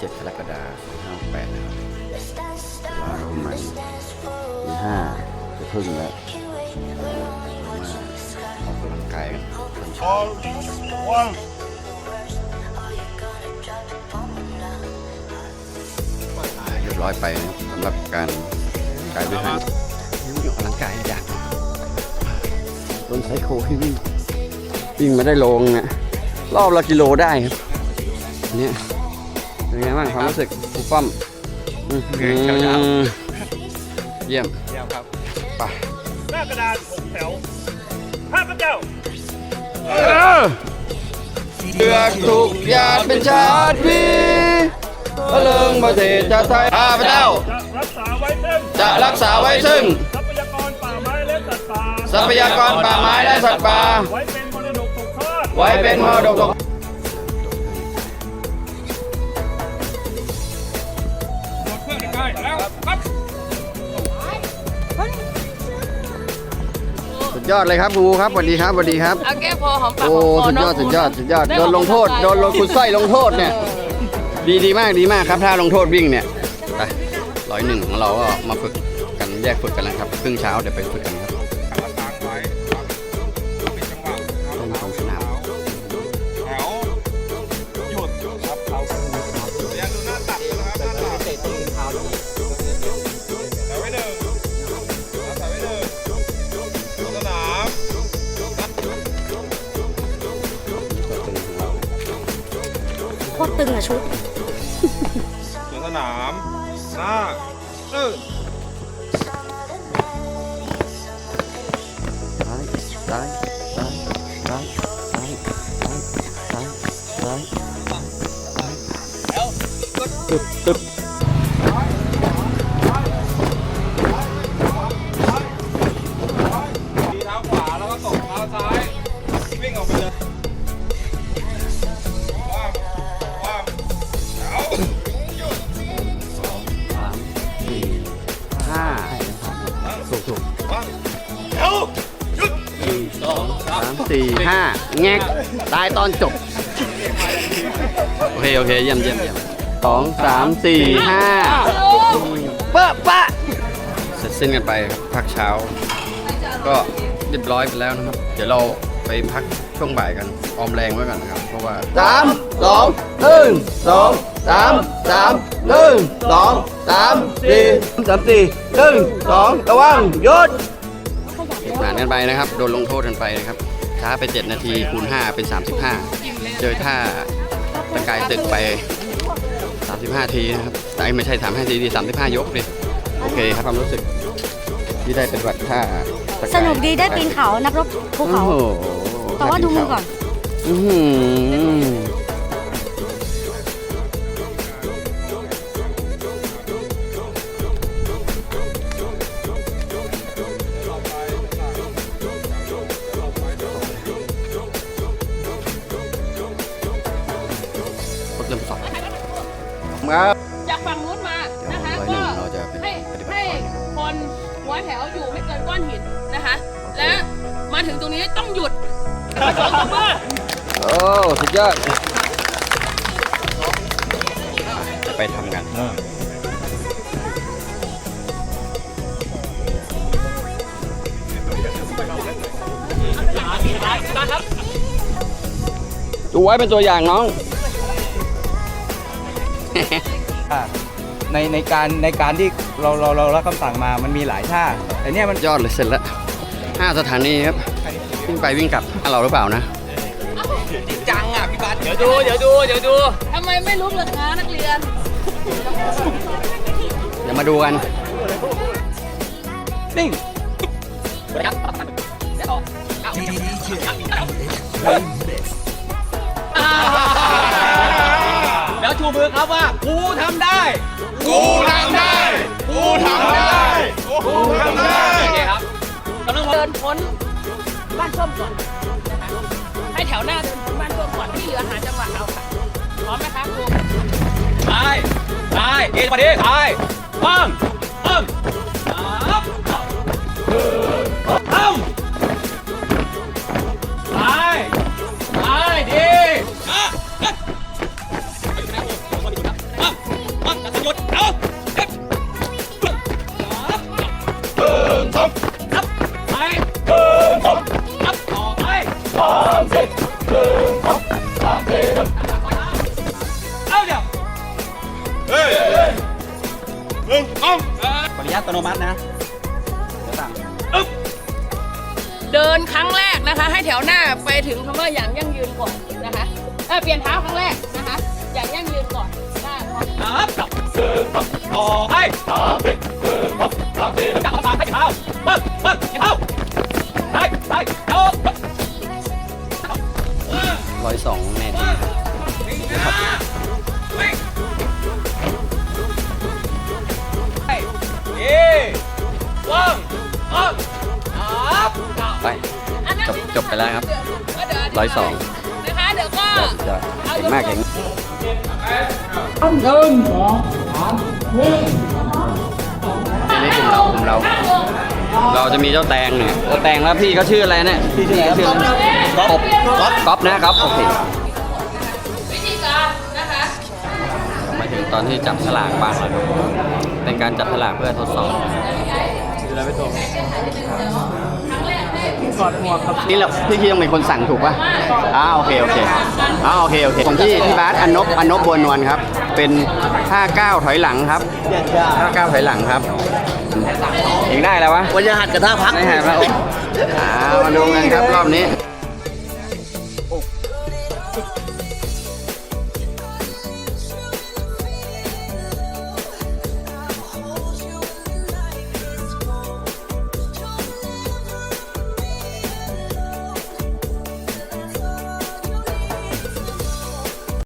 7กรกฎาคม2568นะครับเวลาประมาณตีห้าจะครึ่งแล้วมาออกกำลังกายกันตอนเช้า All one. เรียบร้อยไปรับสำหรับการกายบริหารออกกำลังกายอย่างโดนไซโคให้วิ่งวิ่งมาได้โลงนะรอบละกิโลได้ครับเนี่ย เป็นไงบ้างความรู้สึกครูป้อมอื้อหือเยี่ยมเยี่ยมครับไปหน้ากระดานหกแถวข้าพเจ้าเลือกทุกญาติเป็นชาติพี่พระเลิงประเทศชาติไทยข้าพเจ้า จะรักษาไว้ซึ่งจะรักษาไว้ซึ่ง ทรัพยากรป่าไม้และสัตว์ป่าทรัพยากรป่าไม้และสัตว์ป่า ไว้เป็นมรดกตกทอด ไว้เป็นมรดกตก สุดยอดเลยครับครูครับสวัสดีครับสวัสดีครับ เอาแก้พอหอมปากโอ้ หอมคอสุดยอด เนะสุดยอด สุดยอดได้โดนลงโทษออกโดนลงคุณสร้อยลงโทษเนี่ย ดีดีมาก ดีมากครับ ถ้าลงโทษวิ่งเนี่ย ไปร้อยหนึ่งของเราก็มาฝึกกัน แยกฝึกกันแล้วครับ ครึ่งเช้าเดี๋ยวไปฝึกกันครับึงอะชุดสวนสนามหน้าเออซ้ไปไปไปไปไปไปไปซ้ายซ้ายซ้ายตึ๊บตึ๊บ สามสี่ห้าแงกตายตอนจบ โอเค โอเค เยี่ยมเยี่ยมเยี่ยมสองสามสี่ห้าเปะปะเสร็จสิ้นกันไปครับพักเช้า ก็เรียบร้อยไปแล้วนะครับ เดี๋ยวเราไปพักช่วงบ่ายกัน ออมแรงไว้ก่อนนะครับ เพราะว่าสามสองหนึ่งสองสามสามหนึ่งสองสามสี่สามสี่หนึ่งสองระวังหยุด ผ่านกันไปนะครับ โดนลงโทษกันไปนะครับ ช้าไป 7 นาทีคูณ 5 เป็น 35 เจอท่าตะกายตึกไป 35 ทีนะครับแต่ไม่ใช่35ทีดี35 ยกดิโอเคครับความรู้สึกที่ได้เป็นวัดท่าตะกายสนุกดีได้ปีนเขานักรบภูโอ้เขาโหแต่ว่าดูมือก่อน อื้อหือ สอบครับ จากฝั่งนู้นมานะคะร้อยหนึ่ก็งเราจะเป็นให้ปฏิบัติให้ก่อนนะครับคนหัวแถวอยู่ไม่เกินก้อนหินนะคะ และมาถึงตรงนี้ต้องหยุดสองตัว โอ้สุดยอดไปทำกันดูไว้เป็นตัวอย่างน้อง ในในการในการที่เราเราเรารับคำสั่งมามันมีหลายท่าแต่เนี่ยมันยอดเลยเสร็จแล้วห้าสถานีครับวิ่งไปวิ่งกลับให้เราหรือเปล่านะจังอะพี่บัสเดี๋ยวดูเดี๋ยวดูเดี๋ยวดูทำไมไม่ลุกเลยคะนักเรียน เดี๋ยวมาดูกันนิ่งแล้ว อครับว่ากูทำได้ กูทำได้ กูทำได้ กูทำได้ โอเคครับเราต้องเดินพ้นบ้านส้มก่อนนะคะให้แถวหน้าเดินพ้นบ้านส้มก่อนที่เหลือหาจังหวะเอาค่ะพร้อมไหมคะครูตายตายเอ็นมาดิตายปั อัตโนมัตินะเดินครั้งแรกนะคะ ให้แถวหน้าไปถึงคำว่าอย่างยั่งยืนก่อนนะคะเออเปลี่ยนเท้าครั้งแรกนะคะ อย่างยั่งยืนก่อนหน้าพร้อมครับต่อไปจับมาให้เท้าปึ๊บปึ๊บเท้าไปไปโยกร้อยสองแน่ดีครับ จบจบไปแล้วครับเดี๋วร้อยสองนะคะเดี๋ยวก็ยอดเก่งมากเก่งนี่กลุ่มเรากลุ่มเรา เราจะมีเจ้าแตงเนี่ยเจ้าแตงแล้วพี่เขาชื่ออะไรเนี่ยพี่ชื่ออะไรชื่ออะไรก๊อฟก๊อฟก๊อฟนะครับโอเควิธีการนะคะมาถึงตอนที่จับฉลากบ้างแล้วครับเป็นการจับฉลากเพื่อทดสอบ นี่เราพี่คีต้องเป็นคนสั่งถูกป่ะอ้าโอเคโอเคอ้าโอเคโอเคของพี่พี่บาสอนนบอนนบบัวนวลครับ เป็น5ก้าวถอยหลังครับ5ก้าวถอยหลังครับเองได้แล้ววะวันยหัดกระทะพักไม่หายแล้วอ้าวมาดูกันครับรอบนี้